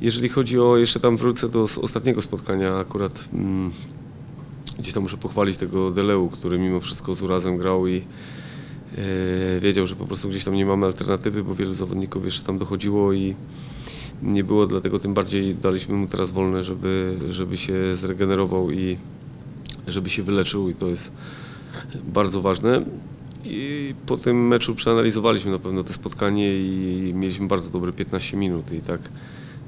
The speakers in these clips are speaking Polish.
Jeżeli chodzi o, jeszcze tam wrócę do ostatniego spotkania akurat, mm, gdzieś tam muszę pochwalić tego Deleu, który mimo wszystko z urazem grał i e, wiedział, że po prostu gdzieś tam nie mamy alternatywy, bo wielu zawodników jeszcze tam dochodziło i nie było, dlatego tym bardziej daliśmy mu teraz wolne, żeby, żeby się zregenerował i żeby się wyleczył i to jest bardzo ważne. I po tym meczu przeanalizowaliśmy na pewno to spotkanie i mieliśmy bardzo dobre 15 minut i tak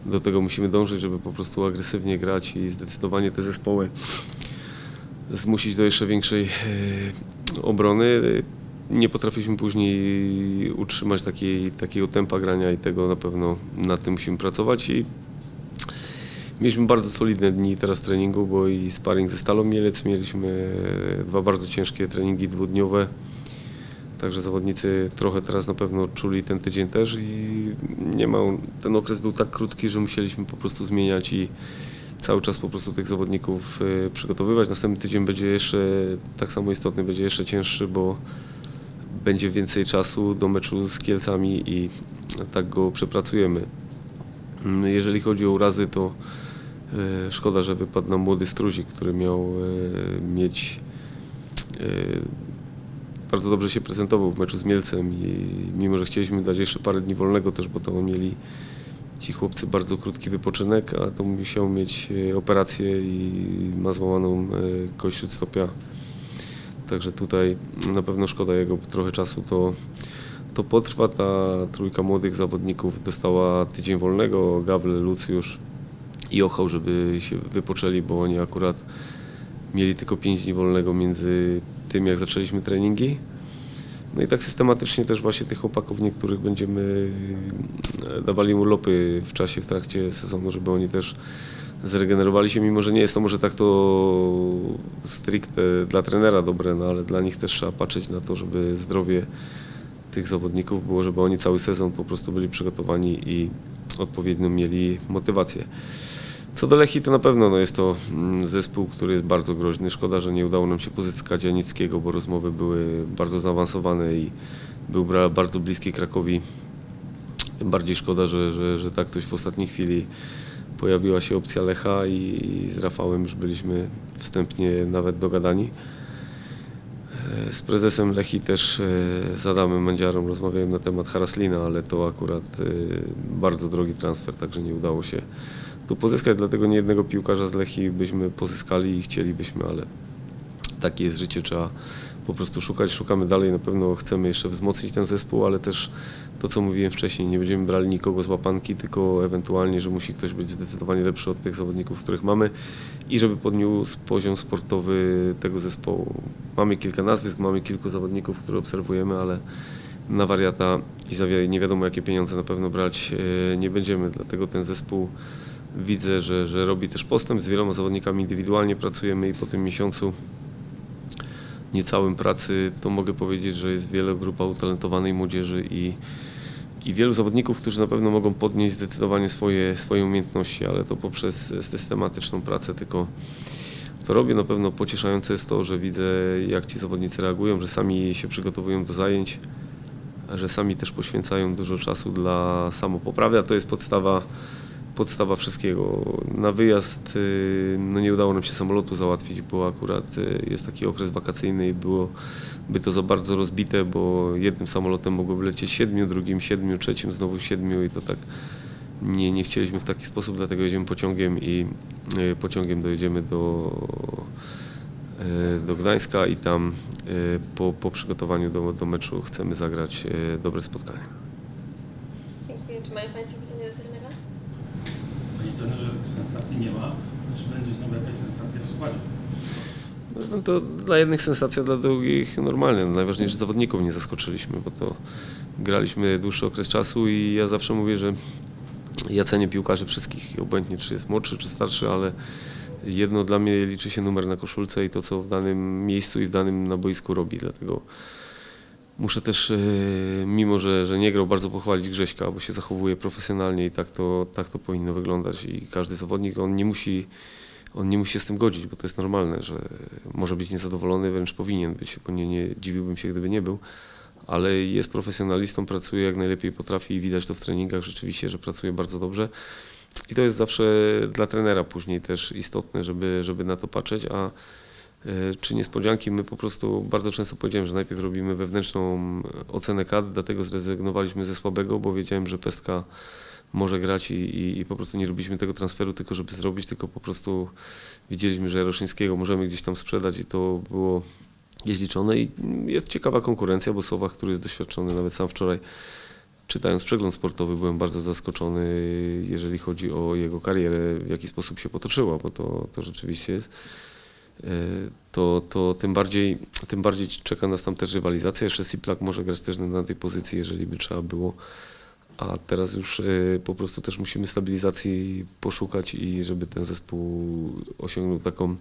do tego musimy dążyć, żeby po prostu agresywnie grać i zdecydowanie te zespoły zmusić do jeszcze większej e, obrony. Nie potrafiliśmy później utrzymać takiej, takiego tempa grania i tego na pewno nad tym musimy pracować i mieliśmy bardzo solidne dni teraz treningu, bo i sparring ze Stalą Mielec mieliśmy dwa bardzo ciężkie treningi dwudniowe. Także zawodnicy trochę teraz na pewno czuli ten tydzień też i nie ma, ten okres był tak krótki, że musieliśmy po prostu zmieniać i cały czas po prostu tych zawodników e, przygotowywać. Następny tydzień będzie jeszcze tak samo istotny, będzie jeszcze cięższy, bo będzie więcej czasu do meczu z Kielcami i tak go przepracujemy. Mm, Jeżeli chodzi o urazy, to e, szkoda, że wypadł nam młody Struzik, który miał e, mieć bardzo dobrze się prezentował w meczu z Mielcem i mimo, że chcieliśmy dać jeszcze parę dni wolnego też, bo to mieli ci chłopcy bardzo krótki wypoczynek, a to musiał mieć e, operację i ma złamaną e, kość stopia. Także tutaj na pewno szkoda jego trochę czasu to, to potrwa. Ta trójka młodych zawodników dostała tydzień wolnego, Gawle, Lucjusz i Ochał, żeby się wypoczęli, bo oni akurat mieli tylko 5 dni wolnego między tym, jak zaczęliśmy treningi. No i tak systematycznie też właśnie tych chłopaków niektórych będziemy e, dawali urlopy w czasie, w trakcie sezonu, żeby oni też zregenerowali się, mimo że nie jest to może tak to stricte dla trenera dobre, no ale dla nich też trzeba patrzeć na to, żeby zdrowie tych zawodników było, żeby oni cały sezon po prostu byli przygotowani i odpowiednio mieli motywację. Co do Lechi, to na pewno no jest to mm, zespół, który jest bardzo groźny. Szkoda, że nie udało nam się pozyskać Janickiego, bo rozmowy były bardzo zaawansowane i był bardzo bliski Krakowi. Tym bardziej szkoda, że, że, że tak ktoś w ostatniej chwili pojawiła się opcja Lecha i z Rafałem już byliśmy wstępnie nawet dogadani. E, Z prezesem Lechi też e, z Adamem Mandziarą rozmawiałem na temat Haraslina, ale to akurat e, bardzo drogi transfer, także nie udało się tu pozyskać, dlatego nie jednego piłkarza z Lechi byśmy pozyskali i chcielibyśmy, ale takie jest życie, trzeba po prostu szukać, szukamy dalej, na pewno chcemy jeszcze wzmocnić ten zespół, ale też to, co mówiłem wcześniej, nie będziemy brali nikogo z łapanki, tylko ewentualnie, że musi ktoś być zdecydowanie lepszy od tych zawodników, których mamy i żeby podniósł poziom sportowy tego zespołu. Mamy kilka nazwisk, mamy kilku zawodników, które obserwujemy, ale na wariata i za nie wiadomo jakie pieniądze na pewno brać e, nie będziemy, dlatego ten zespół widzę, że, że robi też postęp. Z wieloma zawodnikami indywidualnie pracujemy i po tym miesiącu niecałym pracy to mogę powiedzieć, że jest wiele grupa utalentowanej młodzieży i, i wielu zawodników, którzy na pewno mogą podnieść zdecydowanie swoje, swoje umiejętności, ale to poprzez systematyczną pracę tylko to robię. Na pewno pocieszające jest to, że widzę jak ci zawodnicy reagują, że sami się przygotowują do zajęć, że sami też poświęcają dużo czasu dla samopoprawy, a to jest podstawa podstawa wszystkiego. Na wyjazd y, no nie udało nam się samolotu załatwić, bo akurat y, jest taki okres wakacyjny i byłoby to za bardzo rozbite, bo jednym samolotem mogłoby lecieć siedmiu, drugim siedmiu, trzecim znowu siedmiu i to tak nie, nie chcieliśmy w taki sposób, dlatego jedziemy pociągiem i y, pociągiem dojedziemy do, do Gdańska i tam po, po przygotowaniu do, do meczu chcemy zagrać dobre spotkanie. Sensacji nie ma. Czy będzie znowu jakaś sensacja w składzie? No to dla jednych sensacja, dla drugich normalnie. No najważniejsze, zawodników nie zaskoczyliśmy, bo to graliśmy dłuższy okres czasu i ja zawsze mówię, że ja cenię piłkarzy wszystkich, obojętnie czy jest młodszy, czy starszy, ale jedno dla mnie liczy się numer na koszulce i to, co w danym miejscu i w danym na boisku robi, dlatego muszę też, e, mimo że, że nie grał, bardzo pochwalić Grześka, bo się zachowuje profesjonalnie i tak to, tak to powinno wyglądać i każdy zawodnik, on nie musi on nie musi się z tym godzić, bo to jest normalne, że może być niezadowolony, wręcz powinien być, bo nie, nie dziwiłbym się, gdyby nie był, ale jest profesjonalistą, pracuje jak najlepiej potrafi i widać to w treningach rzeczywiście, że pracuje bardzo dobrze. i to jest zawsze dla trenera później też istotne, żeby, żeby na to patrzeć, a czy niespodzianki, my po prostu bardzo często powiedziałem, że najpierw robimy wewnętrzną ocenę kadr, dlatego zrezygnowaliśmy ze słabego, bo wiedziałem, że Pestka może grać i, i, i po prostu nie robiliśmy tego transferu tylko żeby zrobić, tylko po prostu widzieliśmy, że Roszyńskiego możemy gdzieś tam sprzedać i to było jest liczone i jest ciekawa konkurencja, bo Sowach, który jest doświadczony, nawet sam wczoraj czytając przegląd sportowy byłem bardzo zaskoczony, jeżeli chodzi o jego karierę, w jaki sposób się potoczyła, bo to, to rzeczywiście jest. E, to, to tym, bardziej, tym bardziej czeka nas tam też rywalizacja. Jeszcze Siplak może grać też na tej pozycji, jeżeli by trzeba było. A teraz już e, po prostu też musimy stabilizacji poszukać i żeby ten zespół osiągnął taką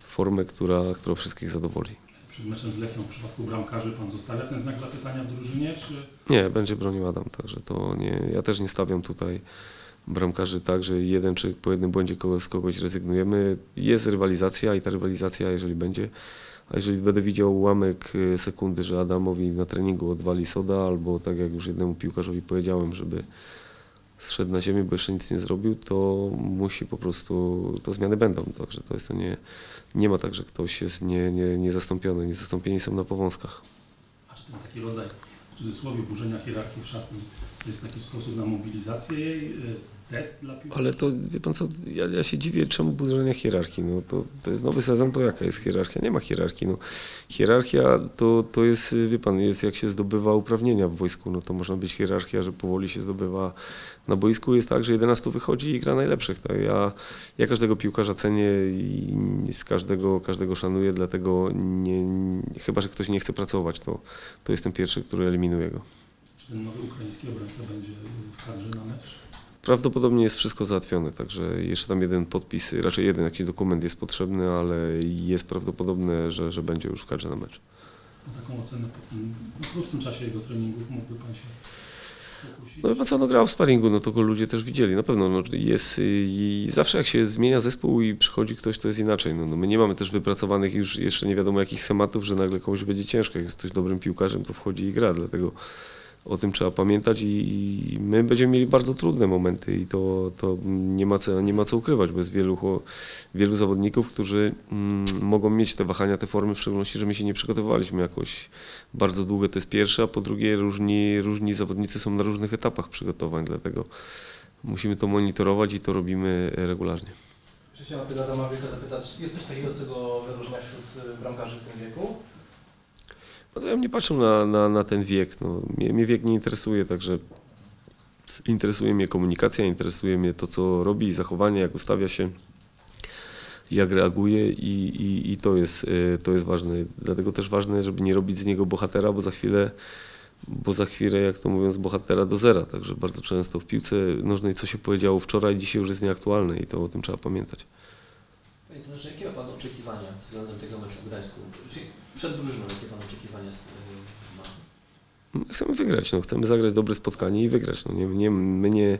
formę, która, która wszystkich zadowoli. Przed meczem z Lechią w przypadku bramkarzy pan zostawia ten znak zapytania w drużynie, czy... Nie, będzie bronił Adam, także to nie, ja też nie stawiam tutaj bramkarzy tak, że jeden czy po jednym błędzie z kogoś rezygnujemy. Jest rywalizacja i ta rywalizacja, jeżeli będzie, a jeżeli będę widział ułamek y, sekundy, że Adamowi na treningu odwali soda, albo tak jak już jednemu piłkarzowi powiedziałem, żeby zszedł na ziemię, bo jeszcze nic nie zrobił, to musi po prostu, to zmiany będą. Także to jest to nie, nie ma tak, że ktoś jest nie, nie, niezastąpiony. Niezastąpieni są na powązkach. A czy ten taki rodzaj, w cudzysłowie, burzenia hierarchii w szatni jest taki sposób na mobilizację jej, Ale to, wie pan co, ja, ja się dziwię, czemu burzenia hierarchii. No, to, to jest nowy sezon, to jaka jest hierarchia? Nie ma hierarchii. No. Hierarchia to, to jest, wie pan, jest jak się zdobywa uprawnienia w wojsku, no to można być hierarchia, że powoli się zdobywa na boisku jest tak, że 11 wychodzi i gra najlepszych. Tak? Ja, ja każdego piłkarza cenię i z każdego, każdego szanuję, dlatego nie, chyba, że ktoś nie chce pracować, to, to jestem pierwszy, który eliminuje go. Czy ten nowy ukraiński obrońca będzie w kadrze na mecz? Prawdopodobnie jest wszystko załatwione, także jeszcze tam jeden podpis, raczej jeden jakiś dokument jest potrzebny, ale jest prawdopodobne, że, że będzie już w kadrze na mecz. Na taką ocenę po tym no, krótkim czasie jego treningów mógłby Pan się? No pan co, no grał w sparingu, no to go ludzie też widzieli, na pewno no, jest i zawsze jak się zmienia zespół i przychodzi ktoś, to jest inaczej. No, no my nie mamy też wypracowanych już jeszcze nie wiadomo jakich schematów, że nagle komuś będzie ciężko, jak jest ktoś dobrym piłkarzem, to wchodzi i gra, dlatego o tym trzeba pamiętać i, i my będziemy mieli bardzo trudne momenty i to, to nie, ma co, nie ma co ukrywać, bo jest wielu, wielu zawodników, którzy mm, mogą mieć te wahania, te formy, w szczególności, że my się nie przygotowywaliśmy jakoś bardzo długo, to jest pierwsze, a po drugie różni, różni zawodnicy są na różnych etapach przygotowań, dlatego musimy to monitorować i to robimy regularnie. Czy chciałem tego Adama Wieka zapytać, jest coś takiego, co go wyróżnia wśród y, bramkarzy w tym wieku? No ja nie patrzył na, na, na ten wiek. No, mnie, mnie wiek nie interesuje, także interesuje mnie komunikacja, interesuje mnie to, co robi, zachowanie, jak ustawia się, jak reaguje i, i, i to, jest, y, to jest ważne. Dlatego też ważne, żeby nie robić z niego bohatera, bo za chwilę, bo za chwilę, jak to mówiąc, bohatera do zera. Także bardzo często w piłce nożnej, co się powiedziało wczoraj, dzisiaj już jest nieaktualne i to o tym trzeba pamiętać. Panie trenerze, jakie ma Pan oczekiwania względem tego meczu w Gdańsku? Czyli przed drużyną, jakie Pan oczekiwania y, ma? My Chcemy wygrać, no, chcemy zagrać dobre spotkanie i wygrać. No, nie, nie, my, nie,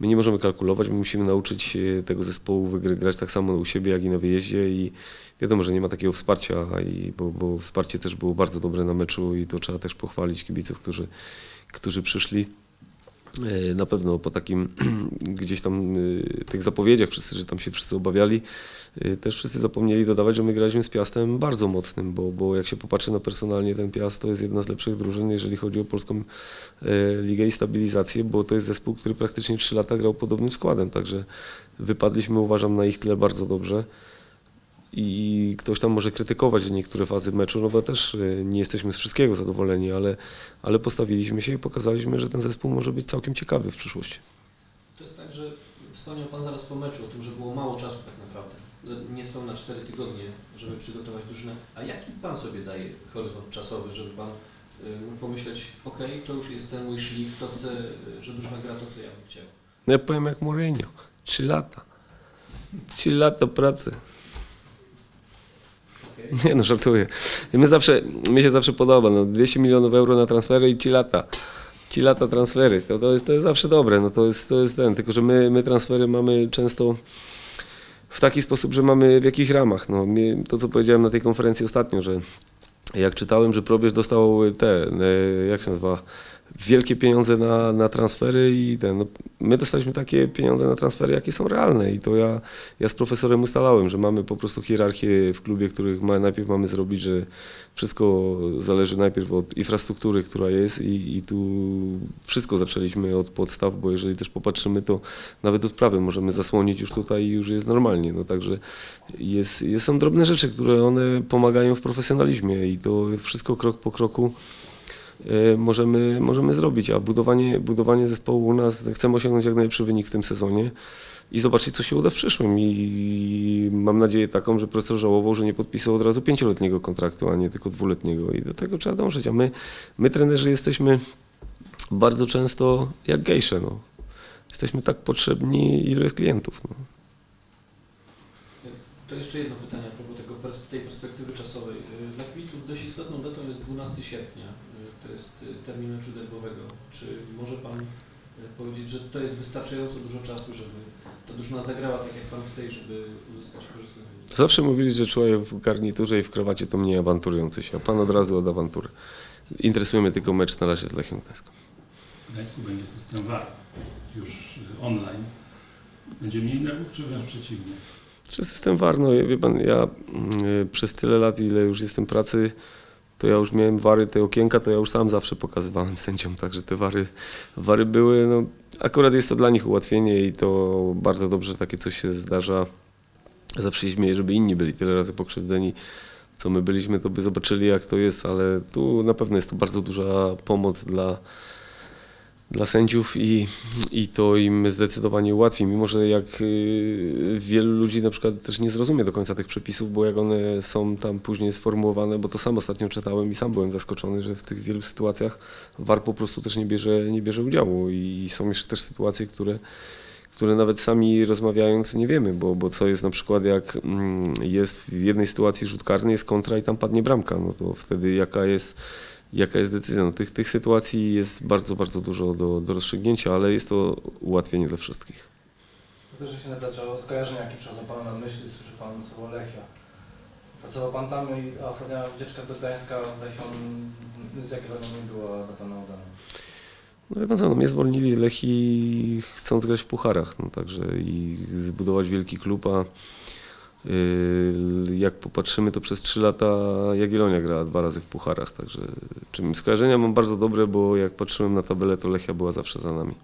my nie możemy kalkulować, my musimy nauczyć tego zespołu wygry- grać tak samo u siebie, jak i na wyjeździe i wiadomo, że nie ma takiego wsparcia, i, bo, bo wsparcie też było bardzo dobre na meczu i to trzeba też pochwalić kibiców, którzy, którzy przyszli. E, Na pewno po takim gdzieś tam e, tych zapowiedziach, wszyscy, że tam się wszyscy obawiali, e, też wszyscy zapomnieli dodawać, że my graliśmy z Piastem bardzo mocnym, bo, bo jak się popatrzy na personalnie, ten Piast to jest jedna z lepszych drużyn, jeżeli chodzi o polską ligę i stabilizację, bo to jest zespół, który praktycznie 3 lata grał podobnym składem, także wypadliśmy uważam na ich tle bardzo dobrze. I ktoś tam może krytykować niektóre fazy meczu, no bo też e, nie jesteśmy z wszystkiego zadowoleni, ale, ale postawiliśmy się i pokazaliśmy, że ten zespół może być całkiem ciekawy w przyszłości. To jest tak, że wspomniał Pan zaraz po meczu o tym, że było mało czasu tak naprawdę. No, Niespełna 4 tygodnie, żeby przygotować drużynę. A jaki Pan sobie daje horyzont czasowy, żeby Pan y, mógł pomyśleć, ok, to już jest ten mój szlif, to chcę, y, że drużyna gra to, co ja bym chciał. No ja powiem jak Mourinho, 3 lata. 3 lata pracy. Nie no, żartuję. My zawsze, mi się zawsze podoba, no 200 milionów euro na transfery i 3 lata. 3 lata transfery, to, to, jest, to jest zawsze dobre, no to jest, to jest ten, tylko że my, my transfery mamy często w taki sposób, że mamy w jakich ramach. No, mi- to co powiedziałem na tej konferencji ostatnio, że jak czytałem, że Probierz dostał te, e, jak się nazywa, wielkie pieniądze na, na transfery i ten, no, my dostaliśmy takie pieniądze na transfery, jakie są realne i to ja, ja z profesorem ustalałem, że mamy po prostu hierarchię w klubie, których ma, najpierw mamy zrobić, że wszystko zależy najpierw od infrastruktury, która jest i, i tu wszystko zaczęliśmy od podstaw, bo jeżeli też popatrzymy, to nawet odprawy możemy zasłonić już tutaj i już jest normalnie, no także jest, jest, są drobne rzeczy, które one pomagają w profesjonalizmie i to wszystko krok po kroku możemy, możemy zrobić, a budowanie, budowanie zespołu u nas, chcemy osiągnąć jak najlepszy wynik w tym sezonie i zobaczyć, co się uda w przyszłym i mam nadzieję taką, że profesor żałował, że nie podpisał od razu pięcioletniego kontraktu, a nie tylko dwuletniego i do tego trzeba dążyć, a my, my trenerzy jesteśmy bardzo często jak gejsze, no. Jesteśmy tak potrzebni, ilu jest klientów. No. To jeszcze jedno pytanie a propos tego, pers- tej perspektywy czasowej. Y, Dla kibiców dość istotną datą jest 12 sierpnia. Y, To jest y, termin meczu derbowego. Czy może Pan powiedzieć, że to jest wystarczająco dużo czasu, żeby ta drużyna zagrała tak, jak Pan chce i żeby uzyskać korzystny wynik? Zawsze mówili, że człowiek w garniturze i w krawacie to mniej awanturujący się, a pan od razu od awantury. Interesuje mnie tylko mecz na razie z Lechią Gdańską. W Gdańsku będzie system VAR już online. Będzie mniej nerwów, czy wręcz przeciwnie? Czy system VAR, no wie pan, ja mm, przez tyle lat, ile już jestem pracy, to ja już miałem wary, te okienka, to ja już sam zawsze pokazywałem sędziom, także te wary, wary były, no akurat jest to dla nich ułatwienie i to bardzo dobrze takie coś się zdarza. Zawsze się śmieję, żeby inni byli tyle razy pokrzywdzeni, co my byliśmy, to by zobaczyli jak to jest, ale tu na pewno jest to bardzo duża pomoc dla, dla sędziów i, i to im zdecydowanie ułatwi, mimo że jak y, wielu ludzi na przykład też nie zrozumie do końca tych przepisów, bo jak one są tam później sformułowane, bo to sam ostatnio czytałem i sam byłem zaskoczony, że w tych wielu sytuacjach VAR po prostu też nie bierze, nie bierze udziału. I są jeszcze też sytuacje, które które nawet sami rozmawiając nie wiemy, bo, bo co jest na przykład jak mm, jest w jednej sytuacji rzut karny, jest kontra i tam padnie bramka, no to wtedy jaka jest, jaka jest decyzja. No, tych, tych sytuacji jest bardzo, bardzo dużo do, do rozstrzygnięcia, ale jest to ułatwienie dla wszystkich. Też się nadać o skojarzenia, jakie przychodzą Panu na myśli, słyszy Pan słowo Lechia. Pracował Pan tam, i- a ostatnia wycieczka do Gdańska z Lechią, z jakiego nie była dla Pana udana? No wie pan co, no mnie zwolnili z Lechi chcąc grać w pucharach, no także i zbudować wielki klub, a jak popatrzymy to przez 3 lata Jagiellonia grała dwa razy w pucharach, także czym skojarzenia mam bardzo dobre, bo jak patrzyłem na tabelę to Lechia była zawsze za nami.